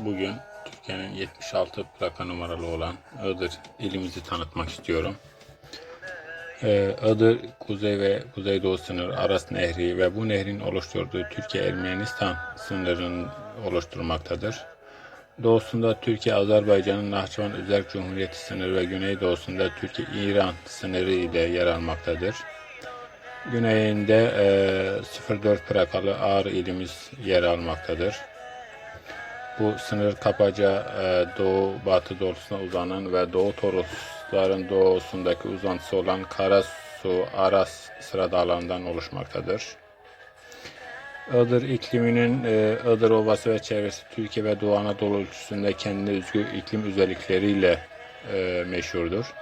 Bugün Türkiye'nin 76 plaka numaralı olan Iğdır ilimizi tanıtmak istiyorum. Ee, Iğdır kuzey ve kuzeydoğu sınır Aras Nehri ve bu nehrin oluşturduğu Türkiye-Ermenistan sınırını oluşturmaktadır. Doğusunda Türkiye-Azerbaycan'ın Nahçıvan Özerk Cumhuriyeti sınırı ve güneydoğusunda Türkiye-İran sınırı ile yer almaktadır. Güneyinde e, 04 plakalı Ağrı ilimiz yer almaktadır. Bu sınır kabaca e, doğu batı doğrultusuna uzanan ve Doğu Torosların doğusundaki uzantısı olan Karasu Aras sıra dağlarından oluşmaktadır. Iğdır ikliminin e, Iğdır Ovası ve çevresi Türkiye ve Doğu Anadolu ölçüsünde kendine özgü iklim özellikleriyle e, meşhurdur.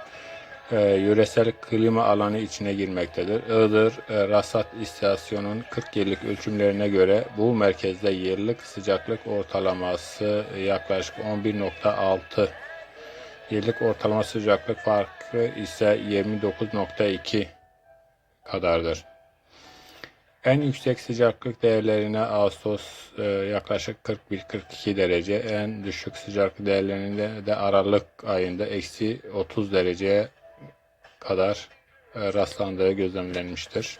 E, yöresel klima alanı içine girmektedir. Iğdır e, Rasat İstasyonu'nun 40 yıllık ölçümlerine göre bu merkezde yıllık sıcaklık ortalaması yaklaşık 11.6 Yıllık ortalama sıcaklık farkı ise 29.2 kadardır. En yüksek sıcaklık değerlerine Ağustos e, yaklaşık 41-42 derece, en düşük sıcaklık değerlerinde de Aralık ayında eksi 30 dereceye kadar e, rastlandığı gözlemlenmiştir.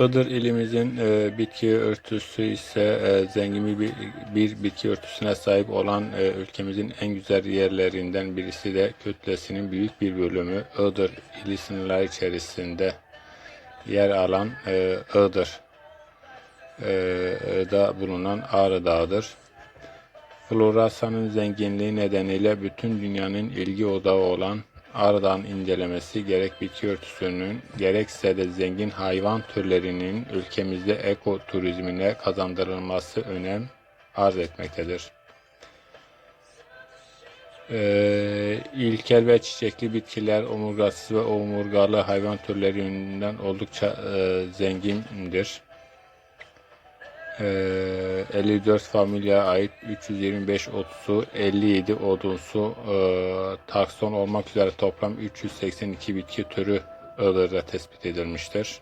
Iğdır ilimizin e, bitki örtüsü ise e, zengin bir, bir bitki örtüsüne sahip olan e, ülkemizin en güzel yerlerinden birisi de kütlesinin büyük bir bölümü Iğdır ili sınırları içerisinde yer alan e, Iğdır e, da bulunan Ağrı Dağı'dır. Florasanın zenginliği nedeniyle bütün dünyanın ilgi odağı olan Ağrı incelemesi gerek bitki örtüsünün gerekse de zengin hayvan türlerinin ülkemizde ekoturizmine kazandırılması önem arz etmektedir. Ee, ilkel ve çiçekli bitkiler omurgasız ve omurgalı hayvan türleri yönünden oldukça e, zengindir. Ee, 54 familya ait 325 otsu, 57 odunsu takson olmak üzere toplam 382 bitki türü Iğdır'da tespit edilmiştir.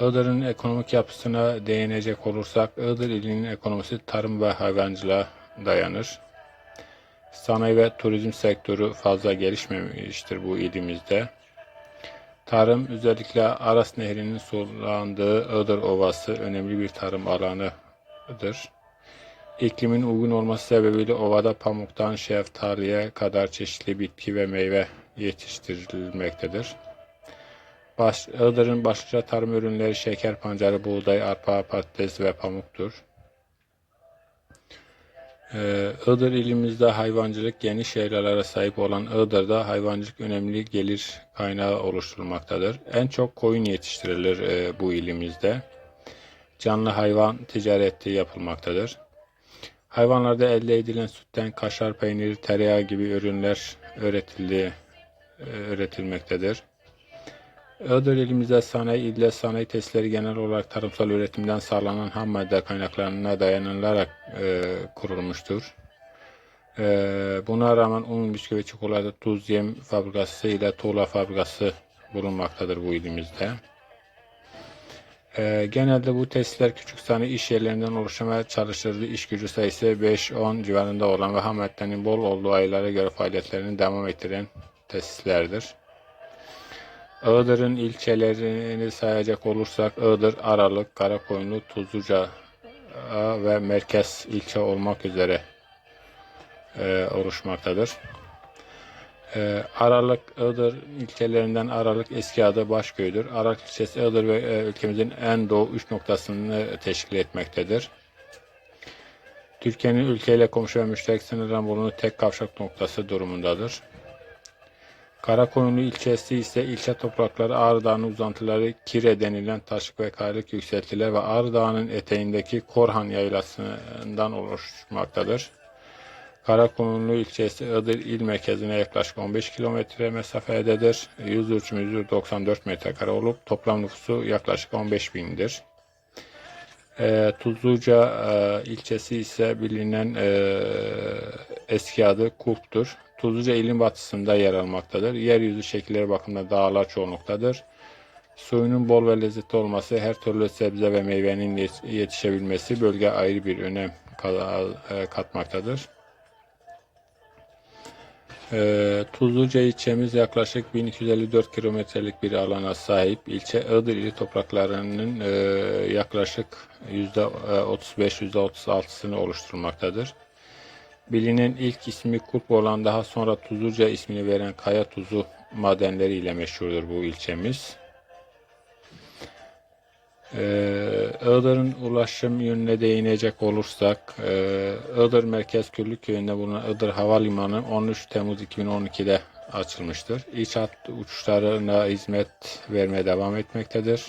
Iğdır'ın ekonomik yapısına değinecek olursak Iğdır ilinin ekonomisi tarım ve hayvancılığa dayanır. Sanayi ve turizm sektörü fazla gelişmemiştir bu ilimizde. Tarım özellikle Aras Nehri'nin sulandığı Iğdır Ovası önemli bir tarım alanıdır. İklimin uygun olması sebebiyle ovada pamuktan şeftaliye kadar çeşitli bitki ve meyve yetiştirilmektedir. Baş, Iğdır'ın başlıca tarım ürünleri şeker pancarı, buğday, arpa, patates ve pamuktur. Ee, Iğdır ilimizde hayvancılık geniş yaylalara sahip olan Iğdır'da hayvancılık önemli gelir kaynağı oluşturmaktadır. En çok koyun yetiştirilir e, bu ilimizde. Canlı hayvan ticareti yapılmaktadır. Hayvanlarda elde edilen sütten kaşar, peynir, tereyağı gibi ürünler üretildiği e, üretilmektedir. Iğdır ilimizde sanayi ile sanayi testleri genel olarak tarımsal üretimden sağlanan ham madde kaynaklarına dayanılarak e, kurulmuştur. E, buna rağmen un, bisküvi, çikolata, tuz, yem fabrikası ile tuğla fabrikası bulunmaktadır bu ilimizde. E, genelde bu testler küçük sanayi iş yerlerinden oluşmaya çalıştırdığı iş gücü sayısı 5-10 civarında olan ve ham maddenin bol olduğu aylara göre faaliyetlerini devam ettiren tesislerdir. Iğdır'ın ilçelerini sayacak olursak Iğdır, Aralık, Karakoyunlu, Tuzluca e, ve merkez ilçe olmak üzere e, oluşmaktadır. E, Aralık, Iğdır ilçelerinden Aralık eski adı Başköy'dür. Aralık ilçesi Iğdır ve e, ülkemizin en doğu üç noktasını teşkil etmektedir. Türkiye'nin ülkeyle komşu ve müşterek sınırdan bulunduğu tek kavşak noktası durumundadır. Karakoyunlu ilçesi ise ilçe toprakları Ağrı Dağı'nın uzantıları Kire denilen taşık ve kayalık yükseltiler ve Ağrı Dağı'nın eteğindeki Korhan yaylasından oluşmaktadır. Karakoyunlu ilçesi Iğdır il merkezine yaklaşık 15 kilometre mesafededir. Yüz ölçümü 94 metrekare olup toplam nüfusu yaklaşık 15 bindir. E, Tuzluca e, ilçesi ise bilinen e, eski adı Kurk'tur. Tuzluca ilin batısında yer almaktadır. Yeryüzü şekilleri bakımında dağlar çoğunluktadır. Suyunun bol ve lezzetli olması, her türlü sebze ve meyvenin yet- yetişebilmesi bölge ayrı bir önem e, katmaktadır. Ee, Tuzluca ilçemiz yaklaşık 1254 kilometrelik bir alana sahip. İlçe Iğdır ili topraklarının e, yaklaşık %35-%36'sını oluşturmaktadır. Bilinen ilk ismi Kulp olan daha sonra Tuzluca ismini veren kaya tuzu madenleri ile meşhurdur bu ilçemiz. Ee, Iğdır'ın ulaşım yönüne değinecek olursak, e, Iğdır Merkez Küllük Köyü'nde bulunan Iğdır Havalimanı 13 Temmuz 2012'de açılmıştır. İç hat uçuşlarına hizmet vermeye devam etmektedir.